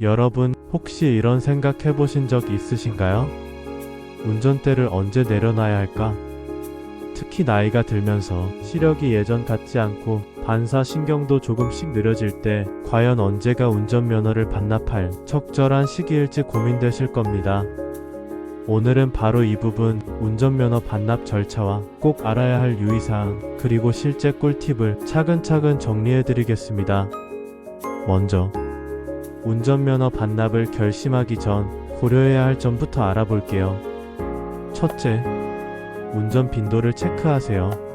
여러분 혹시 이런 생각 해보신 적 있으신가요? 운전대를 언제 내려놔야 할까? 특히 나이가 들면서 시력이 예전 같지 않고 반사신경도 조금씩 느려질 때 과연 언제가 운전면허를 반납할 적절한 시기일지 고민되실 겁니다. 오늘은 바로 이 부분 운전면허 반납 절차와 꼭 알아야 할 유의사항 그리고 실제 꿀팁을 차근차근 정리해 드리겠습니다. 먼저 운전면허 반납을 결심하기 전 고려해야 할 점부터 알아볼게요. 첫째, 운전 빈도를 체크하세요.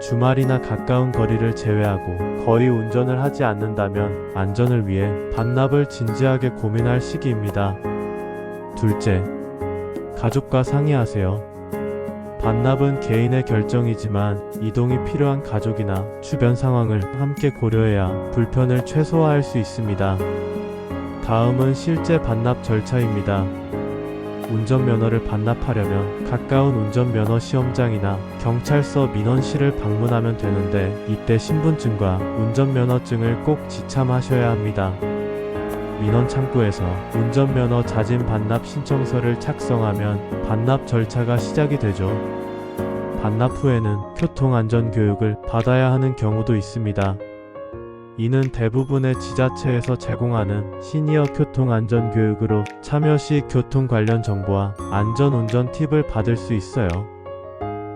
주말이나 가까운 거리를 제외하고 거의 운전을 하지 않는다면 안전을 위해 반납을 진지하게 고민할 시기입니다. 둘째, 가족과 상의하세요. 반납은 개인의 결정이지만 이동이 필요한 가족이나 주변 상황을 함께 고려해야 불편을 최소화할 수 있습니다. 다음은 실제 반납 절차입니다. 운전면허를 반납하려면 가까운 운전면허 시험장이나 경찰서 민원실을 방문하면 되는데 이때 신분증과 운전면허증을 꼭 지참하셔야 합니다. 민원 창구에서 운전면허 자진 반납 신청서를 작성하면 반납 절차가 시작이 되죠. 반납 후에는 교통안전 교육을 받아야 하는 경우도 있습니다. 이는 대부분의 지자체에서 제공하는 시니어 교통안전교육으로 참여 시 교통 관련 정보와 안전운전 팁을 받을 수 있어요.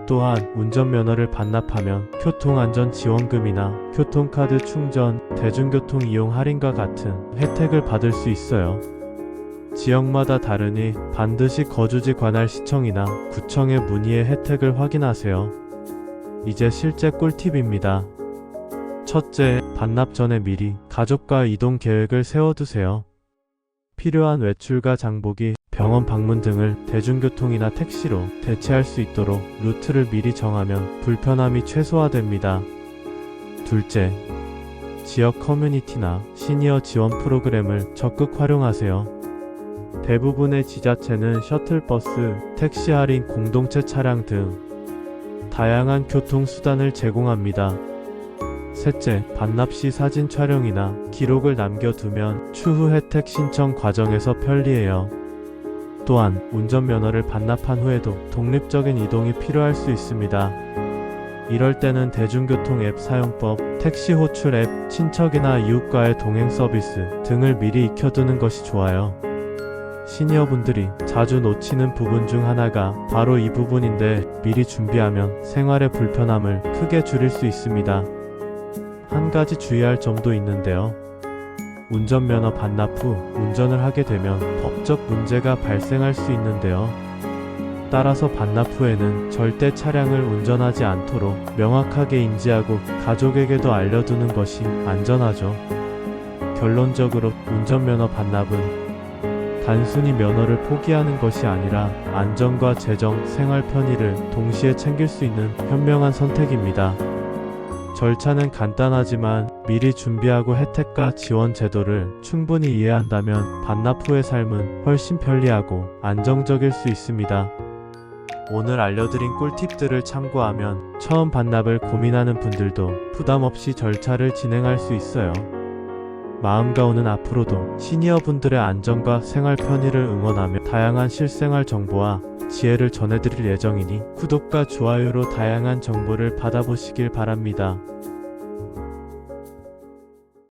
또한 운전면허를 반납하면 교통안전지원금이나 교통카드 충전, 대중교통 이용 할인과 같은 혜택을 받을 수 있어요. 지역마다 다르니 반드시 거주지 관할 시청이나 구청에 문의해 혜택을 확인하세요. 이제 실제 꿀팁입니다. 첫째, 반납 전에 미리 가족과 이동 계획을 세워두세요. 필요한 외출과 장보기, 병원 방문 등을 대중교통이나 택시로 대체할 수 있도록 루트를 미리 정하면 불편함이 최소화됩니다. 둘째, 지역 커뮤니티나 시니어 지원 프로그램을 적극 활용하세요. 대부분의 지자체는 셔틀버스, 택시 할인 공동체 차량 등 다양한 교통수단을 제공합니다. 셋째, 반납 시 사진 촬영이나 기록을 남겨두면 추후 혜택 신청 과정에서 편리해요. 또한 운전면허를 반납한 후에도 독립적인 이동이 필요할 수 있습니다. 이럴 때는 대중교통 앱 사용법, 택시 호출 앱, 친척이나 이웃과의 동행 서비스 등을 미리 익혀두는 것이 좋아요. 시니어분들이 자주 놓치는 부분 중 하나가 바로 이 부분인데 미리 준비하면 생활의 불편함을 크게 줄일 수 있습니다. 한 가지 주의할 점도 있는데요. 운전면허 반납 후 운전을 하게 되면 법적 문제가 발생할 수 있는데요. 따라서 반납 후에는 절대 차량을 운전하지 않도록 명확하게 인지하고 가족에게도 알려두는 것이 안전하죠. 결론적으로 운전면허 반납은 단순히 면허를 포기하는 것이 아니라 안전과 재정, 생활 편의를 동시에 챙길 수 있는 현명한 선택입니다. 절차는 간단하지만 미리 준비하고 혜택과 지원 제도를 충분히 이해한다면 반납 후의 삶은 훨씬 편리하고 안정적일 수 있습니다. 오늘 알려드린 꿀팁들을 참고하면 처음 반납을 고민하는 분들도 부담 없이 절차를 진행할 수 있어요. 마음과 오는 앞으로도 시니어 분들의 안전과 생활 편의를 응원하며 다양한 실생활 정보와 지혜를 전해드릴 예정이니 구독과 좋아요로 다양한 정보를 받아보시길 바랍니다.